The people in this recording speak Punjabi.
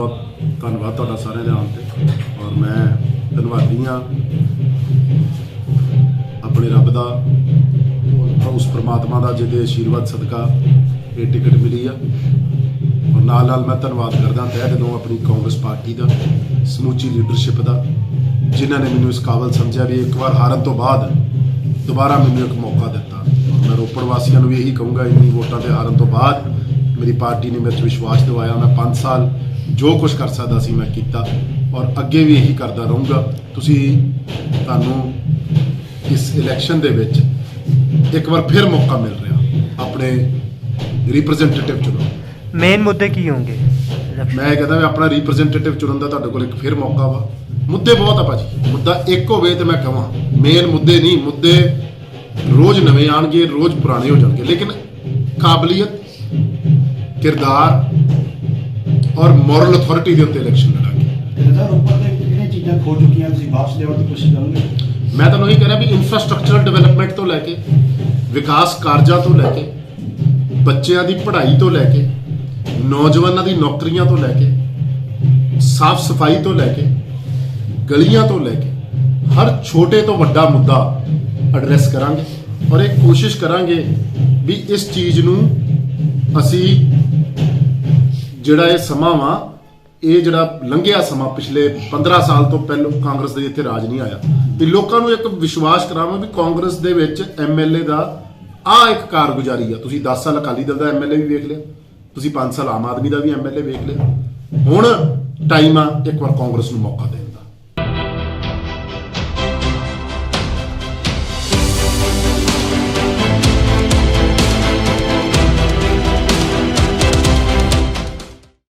ਬਹੁਤ ਧੰਨਵਾਦ ਤੁਹਾਡਾ ਸਾਰਿਆਂ ਦੇ ਨਾਮ 'ਤੇ। ਔਰ ਮੈਂ ਧੰਨਵਾਦੀ ਹਾਂ ਆਪਣੇ ਰੱਬ ਦਾ ਉਸ ਪ੍ਰਮਾਤਮਾ ਦਾ ਜਿਹਦੇ ਆਸ਼ੀਰਵਾਦ ਸਦਕਾ ਇਹ ਟਿਕਟ ਮਿਲੀ ਆ। ਔਰ ਨਾਲ ਨਾਲ ਮੈਂ ਧੰਨਵਾਦ ਕਰਦਾ ਤਹਿ ਦਿਲੋਂ ਆਪਣੀ ਕਾਂਗਰਸ ਪਾਰਟੀ ਦਾ, ਸਮੂਚੀ ਲੀਡਰਸ਼ਿਪ ਦਾ, ਜਿਨ੍ਹਾਂ ਨੇ ਮੈਨੂੰ ਇਸ ਕਾਬਲ ਸਮਝਿਆ ਵੀ ਇੱਕ ਵਾਰ ਹਾਰਨ ਤੋਂ ਬਾਅਦ ਦੁਬਾਰਾ ਮੈਨੂੰ ਇੱਕ ਮੌਕਾ ਦਿੱਤਾ। ਔਰ ਮੈਂ ਰੋਪੜ ਵਾਸੀਆਂ ਨੂੰ ਵੀ ਇਹੀ ਕਹੂੰਗਾ, ਇੰਨੀ ਵੋਟਾਂ ਤੇ ਹਾਰਨ ਤੋਂ ਬਾਅਦ ਮੇਰੀ ਪਾਰਟੀ ਨੇ ਮੇਰੇ 'ਚ ਵਿਸ਼ਵਾਸ ਦਿਵਾਇਆ। ਮੈਂ 5 ਸਾਲ ਜੋ ਕੁਝ ਕਰ ਸਕਦਾ ਸੀ ਮੈਂ ਕੀਤਾ ਔਰ ਅੱਗੇ ਵੀ ਇਹੀ ਕਰਦਾ ਰਹੂੰਗਾ। ਤੁਸੀਂ ਤੁਹਾਨੂੰ ਇਸ ਇਲੈਕਸ਼ਨ ਦੇ ਵਿੱਚ ਇੱਕ ਵਾਰ ਫਿਰ ਮੌਕਾ ਮਿਲ ਰਿਹਾ। ਆਪਣੇ ਰਿਪਰੈਜ਼ੈਂਟੇਟਿਵ ਚੁਣੋ। ਮੇਨ ਮੁੱਦੇ ਕੀ ਹੋਣਗੇ? ਮੈਂ ਕਹਿੰਦਾ ਵੀ ਆਪਣਾ ਰਿਪਰੈਜ਼ੈਂਟੇਟਿਵ ਚੁਣਨ ਦਾ ਤੁਹਾਡੇ ਕੋਲ ਇੱਕ ਫਿਰ ਮੌਕਾ ਵਾ। ਮੁੱਦੇ ਬਹੁਤ ਆ ਭਾਜੀ। ਮੁੱਦਾ ਇੱਕ ਹੋਵੇ ਤੇ ਮੈਂ ਕਹਾਂ ਮੇਨ ਮੁੱਦੇ ਨਹੀਂ ਮੁੱਦੇ ਰੋਜ਼ ਨਵੇਂ ਆਣਗੇ ਰੋਜ਼ ਪੁਰਾਣੇ ਹੋ ਜਾਣਗੇ। ਲੇਕਿਨ ਕਾਬਲੀਅਤ ਕਿਰਦਾਰ ਔਰ ਮੋਰਲ ਅਥਾਰਟੀ ਦੇ ਉੱਤੇ ਇਲੈਕਸ਼ਨ ਲੜਾਂਗੇ। ਸਰ ਉੱਪਰ ਤੇ ਕਿਹੜੀਆਂ ਚੀਜ਼ਾਂ ਖੋ ਚੁੱਕੀਆਂ ਤੁਸੀਂ ਵਾਪਸ ਲਿਆਉਣ ਦੀ ਕੋਸ਼ਿਸ਼ ਕਰੋਗੇ? ਮੈਂ ਤੁਹਾਨੂੰ ਇਹ ਕਹਿ ਰਿਹਾ ਵੀ ਇਨਫਰਾਸਟ੍ਰਕਚਰਲ ਡਿਵੈਲਪਮੈਂਟ ਤੋਂ ਲੈ ਕੇ ਵਿਕਾਸ ਕਾਰਜਾਂ ਤੋਂ ਲੈ ਕੇ ਬੱਚਿਆਂ ਦੀ ਪੜ੍ਹਾਈ ਤੋਂ ਲੈ ਕੇ ਨੌਜਵਾਨਾਂ ਦੀ ਨੌਕਰੀਆਂ ਤੋਂ ਲੈ ਕੇ ਸਾਫ਼ ਸਫ਼ਾਈ ਤੋਂ ਲੈ ਕੇ ਗਲੀਆਂ ਤੋਂ ਲੈ ਕੇ ਹਰ ਛੋਟੇ ਤੋਂ ਵੱਡਾ ਮੁੱਦਾ ਐਡਰੈਸ ਕਰਾਂਗੇ। ਔਰ ਇਹ ਕੋਸ਼ਿਸ਼ ਕਰਾਂਗੇ ਵੀ ਇਸ ਚੀਜ਼ ਨੂੰ ਅਸੀਂ ਜਿਹੜਾ ਇਹ ਸਮਾਂ ਵਾ, ਇਹ ਜਿਹੜਾ ਲੰਘਿਆ ਸਮਾਂ ਪਿਛਲੇ 15 ਸਾਲ ਤੋਂ ਪਹਿਲਾਂ ਕਾਂਗਰਸ ਦੇ ਇੱਥੇ ਰਾਜ ਨਹੀਂ ਆਇਆ। ਵੀ ਲੋਕਾਂ ਨੂੰ ਇੱਕ ਵਿਸ਼ਵਾਸ ਕਰਾਵਾਂ ਵੀ ਕਾਂਗਰਸ ਦੇ ਵਿੱਚ ਐਮਐਲਏ ਦਾ ਆ ਇੱਕ ਕਾਰਗੁਜ਼ਾਰੀ ਆ। ਤੁਸੀਂ 10 ਸਾਲ ਅਕਾਲੀ ਦਲ ਦਾ ਐਮਐਲਏ ਵੀ ਵੇਖ ਲਿਆ, ਤੁਸੀਂ 5 ਸਾਲ ਆਮ ਆਦਮੀ ਦਾ ਵੀ ਐਮਐਲਏ ਵੇਖ ਲਿਆ। ਹੁਣ ਟਾਈਮ ਆ, ਇੱਕ ਵਾਰ ਕਾਂਗਰਸ ਨੂੰ ਮੌਕਾ ਦੇਣ।